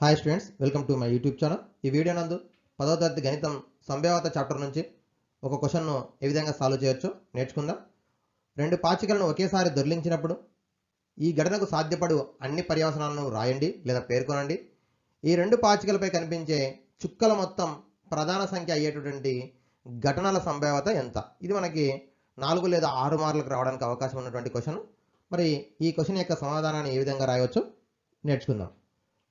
Hi students welcome to my YouTube channel ఈ video నందు పదవ తరగతి గణితం సంభావ్యత చాప్టర్ నుంచి ఒక క్వశ్చన్ను ఏ విధంగా సాల్వ్ చేయొచ్చో నేర్చుకుందాం. రెండు పాచికలను ఒకేసారి దొర్లించినప్పుడు ఈ ఘటనకు సాధ్యపడు అన్ని పర్యవసనాలను రాయండి లేదా పేర్కొనండి. ఈ రెండు పాచికలపై కనిపించే చుక్కల మొత్తం ప్రధాన సంఖ్య అయ్యేటటువంటి ఘటనల సంభావ్యత ఎంత? ఇది మనకి నాలుగు లేదా ఆరు మార్కులకు రావడానికి అవకాశం ఉన్నటువంటి క్వశ్చన్ మరి ఈ క్వశ్చన్ యొక్క సమాధానాన్ని ఏ విధంగా రాయవచ్చో నేర్చుకుందాం.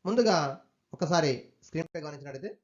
ముందుగా ఒకసారి స్క్రీన్పై గమనించినట్లయితే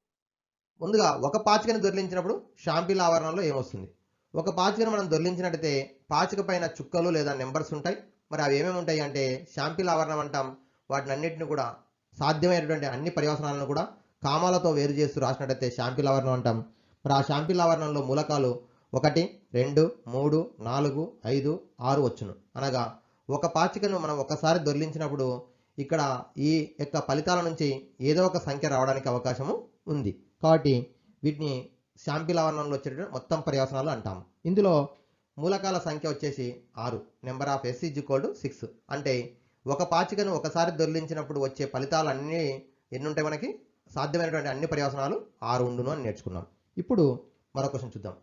ముందుగా ఒక పాచికను దొర్లించినప్పుడు షాంపిల్ ఆవరణలో ఏమొస్తుంది? ఒక పాచికను మనం దొర్లించినట్టయితే పాచిక పైన చుక్కలు లేదా నెంబర్స్ ఉంటాయి. మరి అవి ఏమేమి ఉంటాయి అంటే షాంపిల్ ఆవరణం అంటాం. వాటిని అన్నిటిని కూడా సాధ్యమైనటువంటి అన్ని పర్యవసనాలను కూడా కామాలతో వేరు చేస్తూ రాసినట్టయితే షాంపిల్ ఆవరణం అంటాం. మరి ఆ షాంపిల్ ఆవరణంలో మూలకాలు ఒకటి రెండు మూడు నాలుగు ఐదు ఆరు వచ్చును. అనగా ఒక పాచికను మనం ఒకసారి దొర్లించినప్పుడు ఇక్కడ ఈ యొక్క ఫలితాల నుంచి ఏదో ఒక సంఖ్య రావడానికి అవకాశము ఉంది. కాబట్టి వీటిని శాంపిల్ ఆవరణంలో వచ్చేటటువంటి మొత్తం పర్యవసనాలు అంటాము. ఇందులో మూలకాల సంఖ్య వచ్చేసి ఆరు. Number of S is equal to six అంటే ఒక పాచికను ఒకసారి దొర్లించినప్పుడు వచ్చే ఫలితాలు అన్నీ ఎన్ని ఉంటాయి మనకి? సాధ్యమైనటువంటి అన్ని పర్యవసనాలు ఆరు ఉండును అని నేర్చుకున్నాం. ఇప్పుడు మరో క్వశ్చన్ చూద్దాం.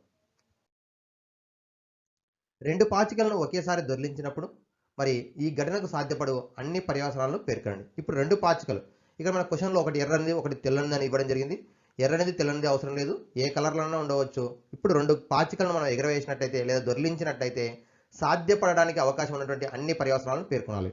రెండు పాచికలను ఒకేసారి దొరిలించినప్పుడు మరి ఈ ఘటనకు సాధ్యపడు అన్ని పర్యవసనాలను పేర్కొనండి. ఇప్పుడు రెండు పాచికలు. ఇక్కడ మన క్వశ్చన్లో ఒకటి ఎర్రనిది ఒకటి తెల్లనిది అని ఇవ్వడం జరిగింది. ఎర్రనిది తెల్లనిది అవసరం లేదు. ఏ కలర్లోనే ఉండవచ్చు. ఇప్పుడు రెండు పాచికలను మనం ఎగరవేసినట్టయితే లేదా దొర్లించినట్టయితే సాధ్యపడడానికి అవకాశం ఉన్నటువంటి అన్ని పర్యవసనాలను పేర్కొనాలి.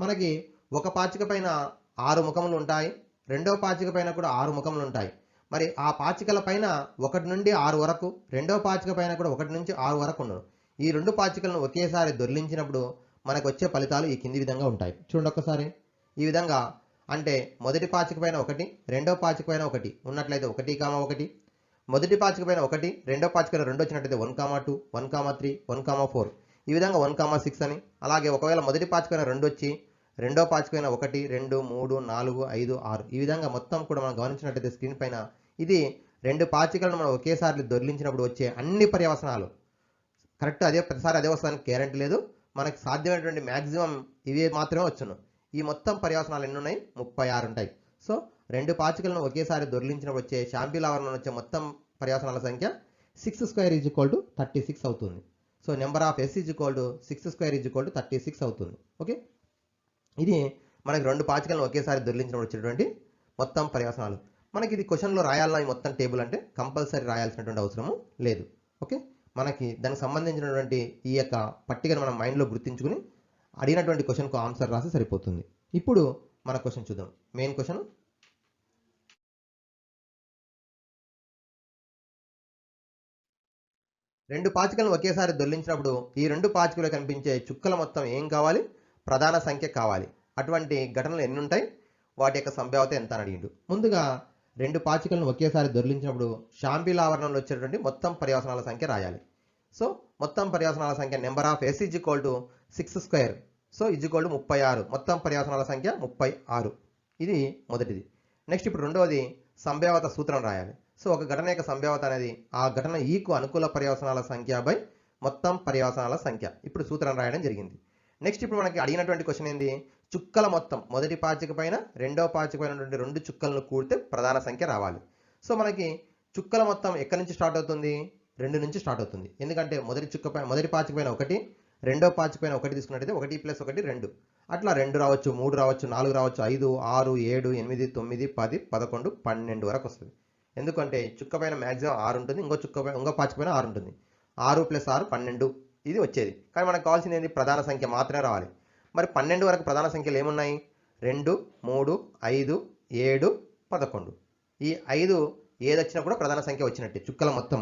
మనకి ఒక పాచిక పైన ఆరు ముఖములు ఉంటాయి. రెండవ పాచిక పైన కూడా ఆరు ముఖములు ఉంటాయి. మరి ఆ పాచికల పైన ఒకటి నుండి ఆరు వరకు రెండవ పాచిక పైన కూడా ఒకటి నుంచి ఆరు వరకు ఉండను ఈ రెండు పాచికలను ఒకేసారి దొర్లించినప్పుడు మనకు వచ్చే ఫలితాలు ఈ కింది విధంగా ఉంటాయి. చూడండి ఒక్కసారి. ఈ విధంగా అంటే మొదటి పాచిక పైన ఒకటి రెండవ పాచిక పైన ఒకటి ఉన్నట్లయితే ఒకటి కామా ఒకటి. మొదటి పాచిక పైన ఒకటి రెండవ పాచిక పైన రెండు వచ్చినట్లయితే one comma two one comma three one comma four. ఈ విధంగా వన్ కామా సిక్స్ అని. అలాగే ఒకవేళ మొదటి పాచిక పైన రెండు వచ్చి రెండో పాచిక పైన ఒకటి రెండు మూడు నాలుగు ఐదు ఆరు. ఈ విధంగా మొత్తం కూడా మనం గమనించినట్లయితే స్క్రీన్ పైన ఇది రెండు పాచికలను మనం ఒకేసారి దొర్లించినప్పుడు వచ్చే అన్ని పర్యవసనాలు. కరెక్ట్ అదే ప్రతిసారి అదే వస్తానికి గ్యారంటీ లేదు. మనకు సాధ్యమైనటువంటి మ్యాక్సిమం ఇవే మాత్రమే వచ్చును. ఈ మొత్తం పర్యవసనాలు ఎన్ని ఉన్నాయి ముప్పై ఆరు ఉంటాయి. సో రెండు పాచికలను ఒకేసారి దొర్లించినప్పుడు వచ్చే షాంపిల్ ఆవరణలో వచ్చే మొత్తం పర్యవసనాల సంఖ్య six square is equal to thirty six అవుతుంది. So number of S is equal to six square is equal to thirty six అవుతుంది. ఓకే ఇది మనకి రెండు పాచికలను ఒకేసారి దొర్లించినప్పుడు వచ్చేటువంటి మొత్తం పర్యవసనాలు మనకి ఇది క్వశ్చన్లో రాయాలన్నా ఈ మొత్తం టేబుల్ అంటే కంపల్సరీ రాయాల్సినటువంటి అవసరము లేదు. ఓకే మనకి దానికి సంబంధించినటువంటి ఈ యొక్క పట్టికను మనం మైండ్లో గుర్తించుకుని అడిగినటువంటి క్వశ్చన్కు ఆన్సర్ రాసి సరిపోతుంది. ఇప్పుడు మన క్వశ్చన్ చూద్దాం. మెయిన్ క్వశ్చన్ రెండు పాచికలను ఒకేసారి దొల్లించినప్పుడు ఈ రెండు పాచికలు కనిపించే చుక్కల మొత్తం ఏం కావాలి? ప్రధాన సంఖ్య కావాలి. అటువంటి ఘటనలు ఎన్ని ఉంటాయి? వాటి యొక్క సంభావ్యత ఎంత అని అడిగిండు. ముందుగా రెండు పాచికలను ఒకేసారి దొరిలించినప్పుడు షాంపిల్ ఆవరణలో వచ్చేటువంటి మొత్తం పర్యవసనాల సంఖ్య రాయాలి. సో మొత్తం పర్యాసనాల సంఖ్య number of S is equal to six square so is equal to ముప్పై ఆరు. మొత్తం పర్యాసనాల సంఖ్య ముప్పై ఆరు. ఇది మొదటిది. నెక్స్ట్ ఇప్పుడు రెండవది సంభావత సూత్రం రాయాలి. సో ఒక ఘటన యొక్క సంభావత అనేది ఆ ఘటన e ఈకు అనుకూల పర్యవసనాల సంఖ్య బై మొత్తం పర్యవసనాల సంఖ్య. ఇప్పుడు సూత్రం రాయడం జరిగింది. నెక్స్ట్ ఇప్పుడు మనకి అడిగినటువంటి క్వశ్చన్ ఏంది? చుక్కల మొత్తం. మొదటి పాచిక పైన రెండవ పాచిక పైన రెండు చుక్కలను కూడితే ప్రధాన సంఖ్య రావాలి. సో మనకి చుక్కల మొత్తం ఎక్కడి నుంచి స్టార్ట్ అవుతుంది? రెండు నుంచి స్టార్ట్ అవుతుంది. ఎందుకంటే మొదటి చుక్క పైన మొదటి పాచిక పైన ఒకటి రెండో పాచిక పైన ఒకటి తీసుకున్నట్టయితే ఒకటి ప్లస్ ఒకటి రెండు. అట్లా రెండు రావచ్చు మూడు రావచ్చు నాలుగు రావచ్చు ఐదు ఆరు ఏడు ఎనిమిది తొమ్మిది పది పదకొండు పన్నెండు వరకు వస్తుంది. ఎందుకంటే చుక్క పైన మ్యాక్సిమం ఆరు ఉంటుంది ఇంకో చుక్క పైన ఇంకో పాచిక పైన ఆరు ఉంటుంది. ఆరు ప్లస్ ఆరు పన్నెండు ఇది వచ్చేది. కానీ మనకు కావాల్సింది ఏంటి? ప్రధాన సంఖ్య మాత్రమే రావాలి. మరి పన్నెండు వరకు ప్రధాన సంఖ్యలు ఏమున్నాయి? రెండు మూడు ఐదు ఏడు పదకొండు. ఈ ఐదు ఏదొచ్చినా కూడా ప్రధాన సంఖ్య వచ్చినట్టే చుక్కల మొత్తం.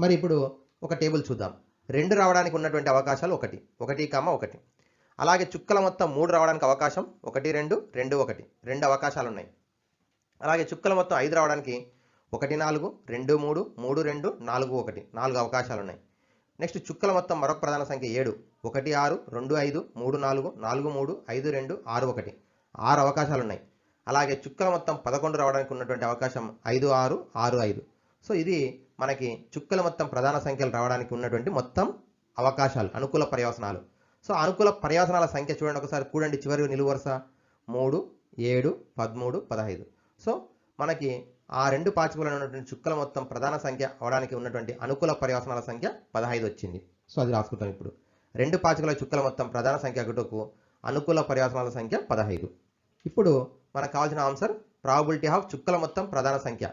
మరి ఇప్పుడు ఒక టేబుల్ చూద్దాం. రెండు రావడానికి ఉన్నటువంటి అవకాశాలు ఒకటి. ఒకటి కామ ఒకటి. అలాగే చుక్కల మొత్తం మూడు రావడానికి అవకాశం ఒకటి రెండు రెండు ఒకటి. రెండు అవకాశాలు ఉన్నాయి అలాగే చుక్కల మొత్తం ఐదు రావడానికి ఒకటి నాలుగు రెండు మూడు మూడు రెండు నాలుగు ఒకటి. నాలుగు అవకాశాలు ఉన్నాయి నెక్స్ట్ చుక్కల మొత్తం మరొక ప్రధాన సంఖ్య ఏడు. ఒకటి ఆరు రెండు ఐదు మూడు నాలుగు నాలుగు మూడు ఐదు రెండు ఆరు ఒకటి. ఆరు అవకాశాలు ఉన్నాయి అలాగే చుక్కల మొత్తం పదకొండు రావడానికి ఉన్నటువంటి అవకాశం ఐదు ఆరు ఆరు ఐదు. సో ఇది మనకి చుక్కల మొత్తం ప్రధాన సంఖ్యలు రావడానికి ఉన్నటువంటి మొత్తం అవకాశాలు అనుకూల పర్యవసనాలు. సో అనుకూల పర్యవసనాల సంఖ్య చూడండి ఒకసారి. కూడండి చివరి నిలువు వరుస. మూడు ఏడు పదమూడు పదహైదు. సో మనకి ఆ రెండు పాచికలలో ఉన్నటువంటి చుక్కల మొత్తం ప్రధాన సంఖ్య అవడానికి ఉన్నటువంటి అనుకూల పర్యవసనాల సంఖ్య పదహైదు వచ్చింది. సో అది రాసుకుంటాం ఇప్పుడు. రెండు పాచికల చుక్కల మొత్తం ప్రధాన సంఖ్య ఒకటకు అనుకూల పర్యవసనాల సంఖ్య పదహైదు. ఇప్పుడు మనకు కావాల్సిన ఆన్సర్ ప్రాబిలిటీ ఆఫ్ చుక్కల మొత్తం ప్రధాన సంఖ్య.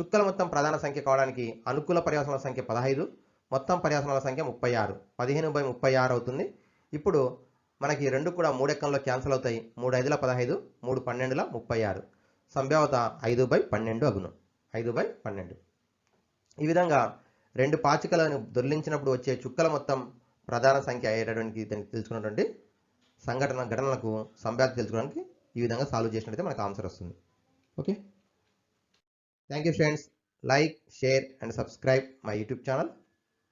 చుక్కల మొత్తం ప్రధాన సంఖ్య కావడానికి అనుకూల పర్యాసనాల సంఖ్య పదహైదు మొత్తం పర్యాసనాల సంఖ్య ముప్పై ఆరు. పదిహేను బై ముప్పై ఆరు అవుతుంది. ఇప్పుడు మనకి రెండు కూడా మూడెక్కంలో క్యాన్సిల్ అవుతాయి. మూడు ఐదుల పదహైదు మూడు పన్నెండుల ముప్పై ఆరు. సంభావత ఐదు బై పన్నెండు అగును. ఐదు బై పన్నెండు. ఈ విధంగా రెండు పాచికలను దొర్లించినప్పుడు వచ్చే చుక్కల మొత్తం ప్రధాన సంఖ్య అయ్యేటటువంటి దానికి తెలుసుకున్నటువంటి సంఘటన ఘటనలకు సంభావ్యత తెలుసుకోవడానికి ఈ విధంగా సాల్వ్ చేసినట్లయితే మనకు ఆన్సర్ వస్తుంది. Okay? Thank you friends. Like, share and subscribe my YouTube channel.